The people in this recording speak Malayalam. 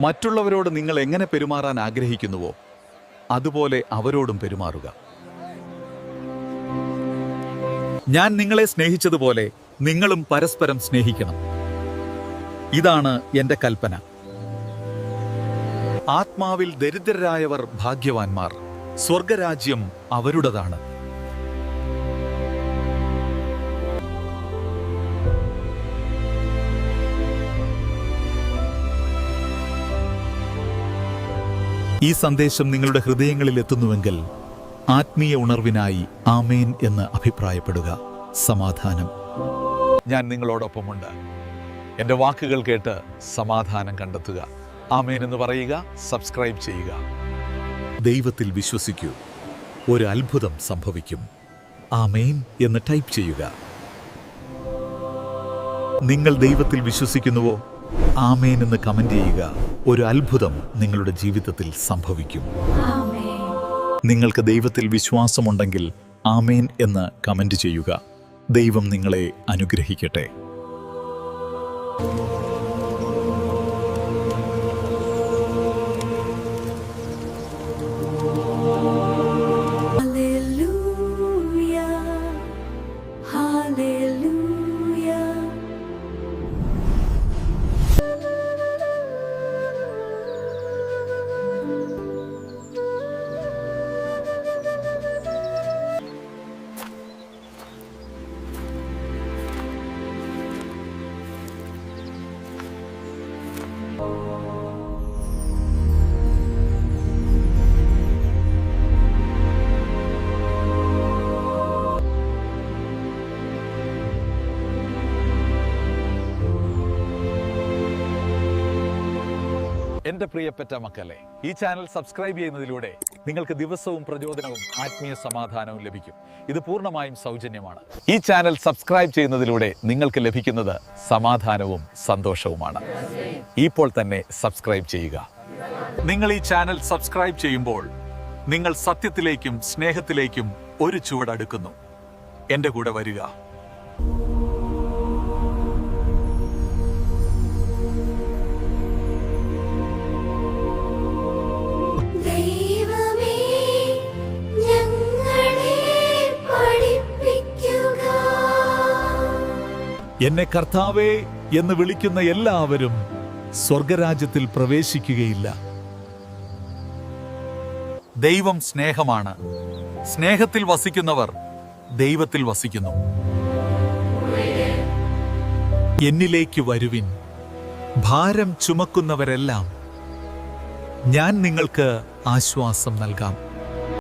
മറ്റുള്ളവരോട് നിങ്ങൾ എങ്ങനെ പെരുമാറാൻ ആഗ്രഹിക്കുന്നുവോ അതുപോലെ അവരോടും പെരുമാറുക. ഞാൻ നിങ്ങളെ സ്നേഹിച്ചതുപോലെ നിങ്ങളും പരസ്പരം സ്നേഹിക്കണം. ഇതാണ് എന്റെ കൽപ്പന. ആത്മാവിൽ ദരിദ്രരായവർ ഭാഗ്യവാന്മാർ സ്വർഗരാജ്യം അവരുടേതാണ്. ഈ സന്ദേശം നിങ്ങളുടെ ഹൃദയങ്ങളിൽ എത്തുന്നുവെങ്കിൽ ആത്മീയ ഉണർവിനായി ആമേൻ എന്ന് അഭിപ്രായപ്പെടുക. സമാധാനം. ഞാൻ നിങ്ങളോടൊപ്പമുണ്ട്. എന്റെ വാക്കുകൾ കേട്ട് സമാധാനം കണ്ടെത്തുക. ആമേൻ എന്ന് പറയുക സബ്സ്ക്രൈബ് ചെയ്യുക. ദൈവത്തിൽ വിശ്വസിക്കൂ. ഒരു അത്ഭുതം സംഭവിക്കും. ആമേൻ എന്ന് ടൈപ്പ് ചെയ്യുക. നിങ്ങൾ ദൈവത്തിൽ വിശ്വസിക്കുന്നുവോ? ആമേൻ എന്ന് കമന്റ് ചെയ്യുക. ഒരു അത്ഭുതം നിങ്ങളുടെ ജീവിതത്തിൽ സംഭവിക്കും. നിങ്ങൾക്ക് ദൈവത്തിൽ വിശ്വാസമുണ്ടെങ്കിൽ ആമേൻ എന്ന് കമന്റ് ചെയ്യുക. ദൈവം നിങ്ങളെ അനുഗ്രഹിക്കട്ടെ. Thank you. എന്റെ പ്രിയപ്പെട്ട മക്കളെ ഈ ചാനൽ സബ്സ്ക്രൈബ് ചെയ്യുന്നതിലൂടെ നിങ്ങൾക്ക് ദിവസവും പ്രചോദനവും ആത്മീയ സമാധാനവും ലഭിക്കും. ഇത് പൂർണമായും സൗജന്യമാണ്. ഈ ചാനൽ സബ്സ്ക്രൈബ് ചെയ്യുന്നതിലൂടെ നിങ്ങൾക്ക് ലഭിക്കുന്നത് സമാധാനവും സന്തോഷവുമാണ്. ഇപ്പോൾ തന്നെ സബ്സ്ക്രൈബ് ചെയ്യുക. നിങ്ങൾ ഈ ചാനൽ സബ്സ്ക്രൈബ് ചെയ്യുമ്പോൾ നിങ്ങൾ സത്യത്തിലേക്കും സ്നേഹത്തിലേക്കും ഒരു ചുവടടുക്കുന്നു എന്റെ കൂടെ വരിക. എന്നെ കർത്താവേ എന്ന് വിളിക്കുന്ന എല്ലാവരും സ്വർഗരാജ്യത്തിൽ പ്രവേശിക്കുകയില്ല. ദൈവം സ്നേഹമാണ്. സ്നേഹത്തിൽ വസിക്കുന്നവർ ദൈവത്തിൽ വസിക്കുന്നു. എന്നിലേക്ക് വരുവിൻ. ഭാരം ചുമക്കുന്നവരെല്ലാം ഞാൻ നിങ്ങൾക്ക് ആശ്വാസം നൽകാം.